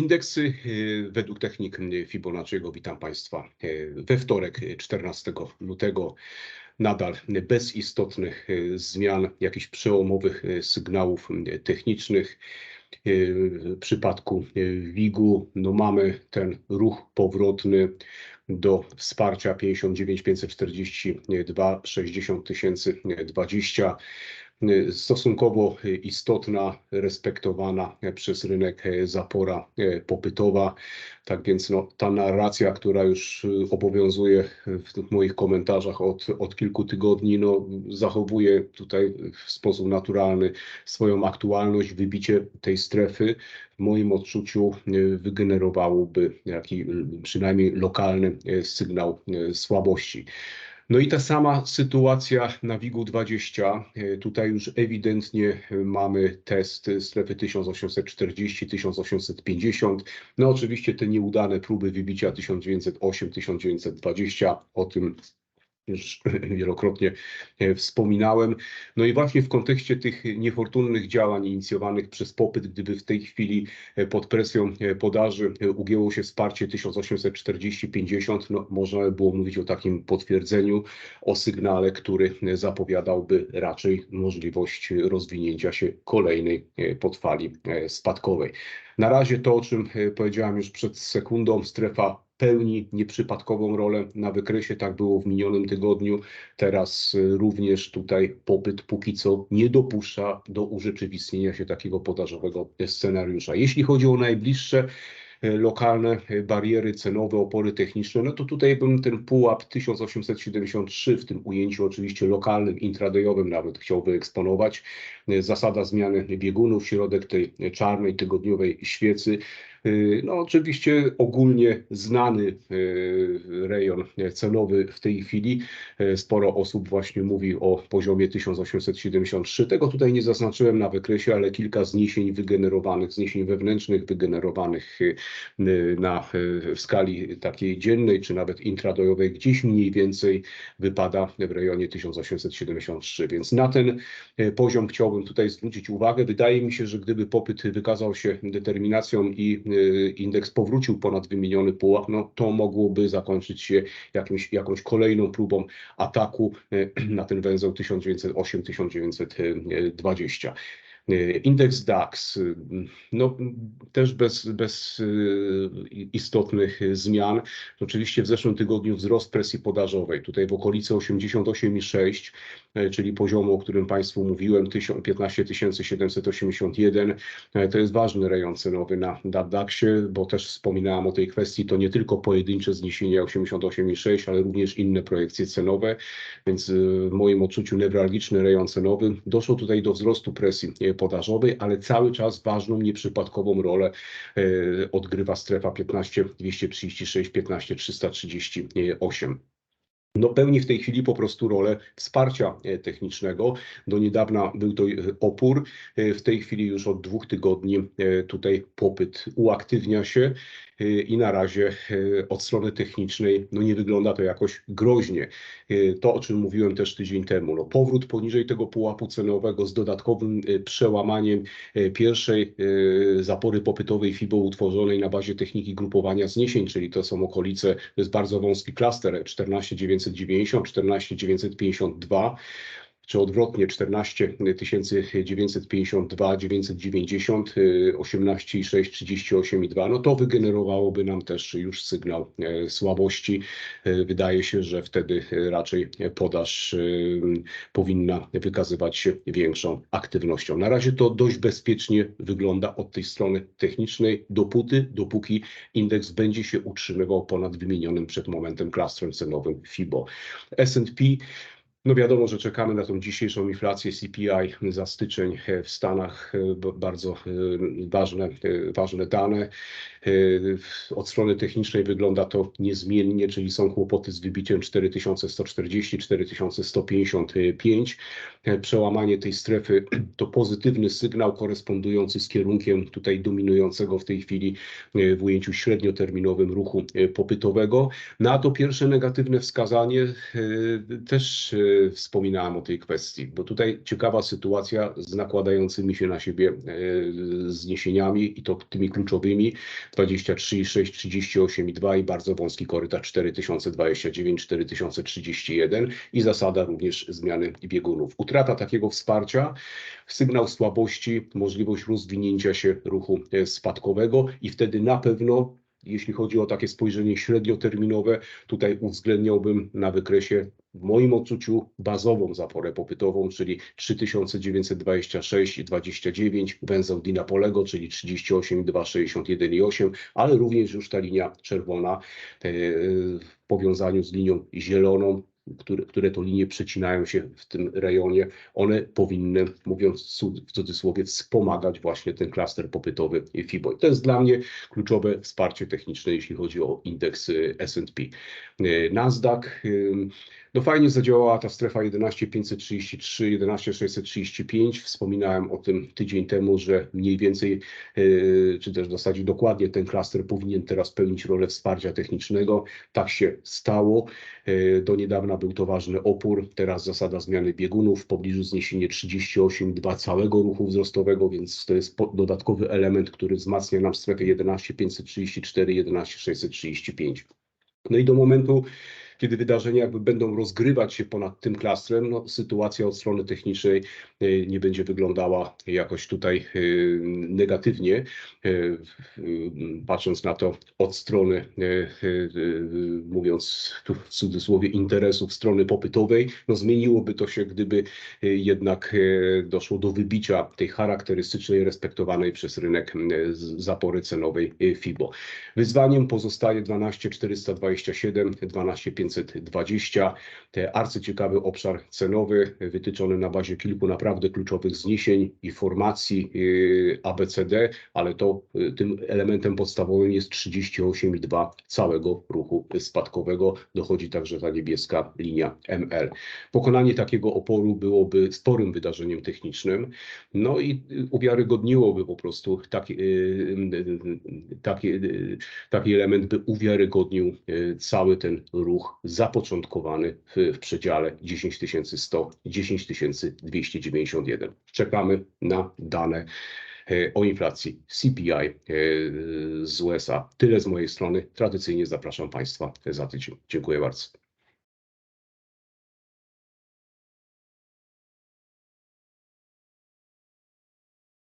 Indeksy y, według technik Fibonacciego, witam Państwa y, we wtorek, y, 14 lutego. Nadal bez istotnych y, zmian, jakichś przełomowych y, sygnałów y, technicznych. Y, W przypadku y, WIG-u no mamy ten ruch powrotny do wsparcia 59 542 60 tysięcy 20 y, stosunkowo y, istotna, respektowana przez rynek y, zapora y, popytowa. Tak więc no, ta narracja, która już y, obowiązuje w moich komentarzach od, od kilku tygodni, no, zachowuje tutaj w sposób naturalny swoją aktualność. Wybicie tej strefy w moim odczuciu y, wygenerowałoby jakiś przynajmniej lokalny y, sygnał y, słabości. No i ta sama sytuacja na WIG-u 20. Y, Tutaj już ewidentnie y, mamy test strefy 1840-1850. No oczywiście te nieudane próby wybicia 1908-1920, o tym już wielokrotnie e, wspominałem. No i właśnie w kontekście tych niefortunnych działań inicjowanych przez popyt, gdyby w tej chwili e, pod presją e, podaży ugięło się wsparcie 1840-50, no można by było mówić o takim potwierdzeniu, o sygnale, który zapowiadałby raczej możliwość rozwinięcia się kolejnej podfali spadkowej. Na razie to, o czym powiedziałem już przed sekundą, strefa pełni nieprzypadkową rolę na wykresie. Tak było w minionym tygodniu. Teraz y, również tutaj popyt póki co nie dopuszcza do urzeczywistnienia się takiego podażowego scenariusza. Jeśli chodzi o najbliższe y, lokalne y, bariery cenowe, opory techniczne, no to tutaj bym ten pułap 1873 w tym ujęciu oczywiście lokalnym, intradayowym nawet chciał wyeksponować. Zasada zmiany biegunów, środek tej czarnej tygodniowej świecy. Y, No oczywiście ogólnie znany y, rejon cenowy w tej chwili. Y, Sporo osób właśnie mówi o poziomie 1873. Tego tutaj nie zaznaczyłem na wykresie, ale kilka zniesień wygenerowanych, zniesień wewnętrznych wygenerowanych na, w skali takiej dziennej czy nawet intradojowej gdzieś mniej więcej wypada w rejonie 1873. Więc na ten poziom chciałbym tutaj zwrócić uwagę. Wydaje mi się, że gdyby popyt wykazał się determinacją i indeks powrócił ponad wymieniony pułap, no to mogłoby zakończyć się jakimś, jakąś kolejną próbą ataku y, na ten węzeł 1908-1920. Y, Indeks DAX, y, no też bez, bez y, istotnych zmian. Oczywiście w zeszłym tygodniu wzrost presji podażowej, tutaj w okolicy 88,6, e, czyli poziomu, o którym Państwu mówiłem, 1000 15 781. E, To jest ważny rejon cenowy na DAX-ie, bo też wspominałem o tej kwestii, to nie tylko pojedyncze zniesienie 88,6, ale również inne projekcje cenowe, więc w moim odczuciu newralgiczny rejon cenowy. Doszło tutaj do wzrostu presji podażowej, ale cały czas ważną, nieprzypadkową rolę e, odgrywa strefa 15 236, 15 338. No pełni w tej chwili po prostu rolę wsparcia e, technicznego. Do niedawna był to e, opór. E, W tej chwili już od dwóch tygodni tutaj popyt uaktywnia się i na razie od strony technicznej no nie wygląda to jakoś groźnie. To, o czym mówiłem też tydzień temu, no powrót poniżej tego pułapu cenowego z dodatkowym przełamaniem pierwszej zapory popytowej FIBO utworzonej na bazie techniki grupowania zniesień, czyli to są okolice, to jest bardzo wąski klaster 14990, 14952 czy odwrotnie 14 952, 990, 18,6, 38,2, no to wygenerowałoby nam też już sygnał e, słabości. E, Wydaje się, że wtedy raczej podaż e, powinna wykazywać się większą aktywnością. Na razie to dość bezpiecznie wygląda od tej strony technicznej, dopóty, dopóki indeks będzie się utrzymywał ponad wymienionym przed momentem klastrem cenowym FIBO. S&P no wiadomo, że czekamy na tą dzisiejszą inflację CPI za styczeń e, w Stanach. e, Bardzo e, ważne, ważne dane. Od strony technicznej wygląda to niezmiennie, czyli są kłopoty z wybiciem 4140, 4155. E, Przełamanie tej strefy to pozytywny sygnał korespondujący z kierunkiem tutaj dominującego w tej chwili w ujęciu średnioterminowym ruchu popytowego. Na to pierwsze negatywne wskazanie też wspominałem o tej kwestii, bo tutaj ciekawa sytuacja z nakładającymi się na siebie y, zniesieniami i to tymi kluczowymi 23,6, 38,2 i bardzo wąski korytarz 4029, 4031 i zasada również zmiany biegunów. Utrata takiego wsparcia, sygnał słabości, możliwość rozwinięcia się ruchu e, spadkowego i wtedy na pewno jeśli chodzi o takie spojrzenie średnioterminowe, tutaj uwzględniałbym na wykresie w moim odczuciu bazową zaporę popytową, czyli 3926,29, węzeł Dinapolego, czyli 38,261,8, ale również już ta linia czerwona e, w powiązaniu z linią zieloną które, które to linie przecinają się w tym rejonie, one powinny, mówiąc w cudzysłowie, wspomagać właśnie ten klaster popytowy FIBO. I to jest dla mnie kluczowe wsparcie techniczne, jeśli chodzi o indeks S&P. Nasdaq, no fajnie zadziałała ta strefa 11533, 11635. Wspominałem o tym tydzień temu, że mniej więcej, czy też w zasadzie dokładnie ten klaster powinien teraz pełnić rolę wsparcia technicznego. Tak się stało. Do niedawna był to ważny opór, teraz zasada zmiany biegunów, w pobliżu zniesienie 38,2 całego ruchu wzrostowego, więc to jest dodatkowy element, który wzmacnia nam strefę 11534, 11635. No i do momentu, kiedy wydarzenia jakby będą rozgrywać się ponad tym klastrem, no, sytuacja od strony technicznej e, nie będzie wyglądała jakoś tutaj e, negatywnie, e, patrząc na to od strony, mówiąc tu w cudzysłowie, interesów strony popytowej, no zmieniłoby to się, gdyby jednak doszło do wybicia tej charakterystycznej, respektowanej przez rynek zapory cenowej FIBO. Wyzwaniem pozostaje 12427, 12500 520. Arcyciekawy obszar cenowy, wytyczony na bazie kilku naprawdę kluczowych zniesień i formacji y, ABCD, ale to y, tym elementem podstawowym jest 38,2 całego ruchu spadkowego. Dochodzi także ta niebieska linia ML. Pokonanie takiego oporu byłoby sporym wydarzeniem technicznym, no i uwiarygodniłoby po prostu taki, y, taki, taki element, by uwiarygodnił cały ten ruch zapoczątkowany w, w przedziale 10100 10291. Czekamy na dane e, o inflacji CPI e, z USA. Tyle z mojej strony. Tradycyjnie zapraszam Państwa za tydzień. Dziękuję bardzo.